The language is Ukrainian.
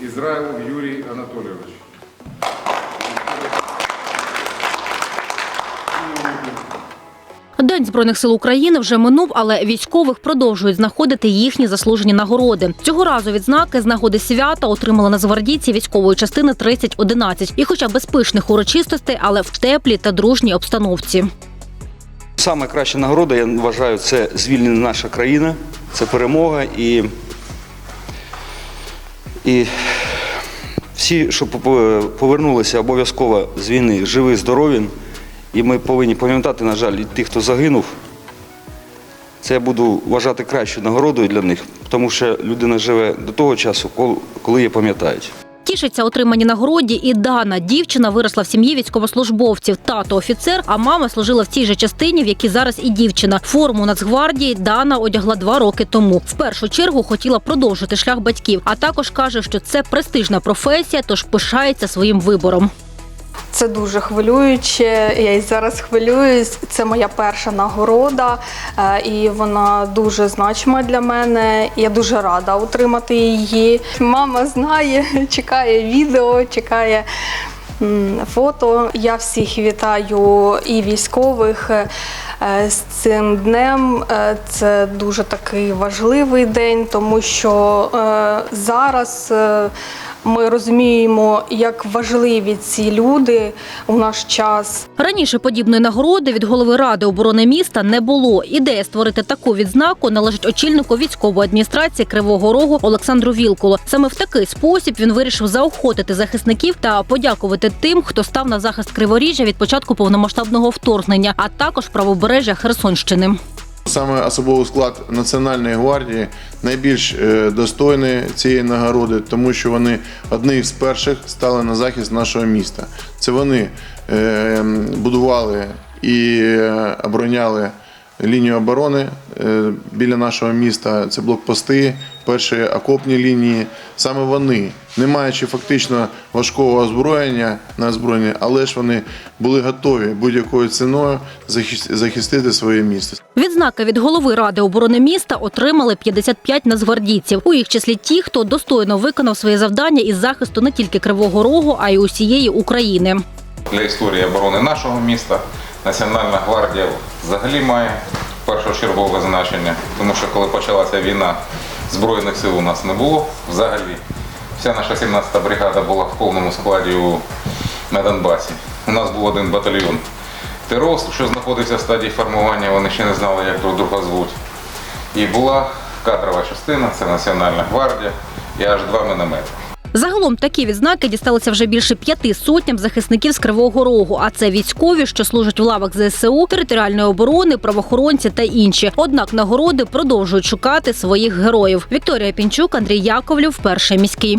Израилов Юрий Анатольевич. День збройних сил України вже минув, але військових продовжують знаходити їхні заслужені нагороди. Цього разу відзнаки з нагоди свята отримали нацгвардійці військової частини 3011. І, хоча без пишних урочистостей, але в теплій та дружній обстановці. Саме краща нагорода, я вважаю, це звільнена наша країна, це перемога і, і всі, що повернулися обов'язково з війни, живі, здорові. І ми повинні пам'ятати, на жаль, і тих, хто загинув. Це я буду вважати кращою нагородою для них, тому що людина живе до того часу, коли її пам'ятають. Тішиться отримані нагороді і Дана. Дівчина виросла в сім'ї військовослужбовців. Тато офіцер, а мама служила в цій же частині, в якій зараз і дівчина. Форму Нацгвардії Дана одягла два роки тому. В першу чергу хотіла продовжити шлях батьків, а також каже, що це престижна професія, тож пишається своїм вибором. Це дуже хвилююче. Я і зараз хвилююсь. Це моя перша нагорода, е, і вона дуже значима для мене. Я дуже рада отримати її. Мама знає, чекає відео, чекає. Фото. Я всіх вітаю і військових е, з цим днем. Е, Це дуже такий важливий день, тому що зараз ми розуміємо, як важливі ці люди у наш час. Раніше подібної нагороди від голови ради оборони міста не було. Ідея створити таку відзнаку належить очільнику військової адміністрації Кривого Рогу Олександру Вілкулу. Саме в такий спосіб він вирішив заохотити захисників та подякувати тим, хто став на захист Криворіжжя від початку повномасштабного вторгнення, а також правобережжя Херсонщини. Саме особовий склад Національної гвардії найбільш е, достойний цієї нагороди, тому що вони одні з перших стали на захист нашого міста. Це вони е, будували і е, обороняли лінію оборони е, біля нашого міста. Це блокпости, перші окопні лінії. Саме вони, не маючи фактично важкого озброєння на озброєння, але ж вони були готові будь-якою ціною захис- захистити своє місто. Відзнаки від голови ради оборони міста отримали 55 нацгвардійців. У їх числі ті, хто достойно виконав своє завдання із захисту не тільки Кривого Рогу, а й усієї України. Для історії оборони нашого міста Національна гвардія взагалі має першочергове значення, тому що коли почалася війна, збройних сил у нас не було взагалі. Вся наша 17-та бригада була в повному складі у, на Донбасі. У нас був один батальйон ТРОС, що знаходився в стадії формування, вони ще не знали, як друг друга звуть. І була кадрова частина, це Національна гвардія, і аж два міномети. Загалом такі відзнаки дісталися вже більше п'яти сотням захисників з Кривого Рогу. А це військові, що служать в лавах ЗСУ, територіальної оборони, правоохоронці та інші. Однак нагороди продовжують шукати своїх героїв. Вікторія Пінчук, Андрій Яковлів, перший міський.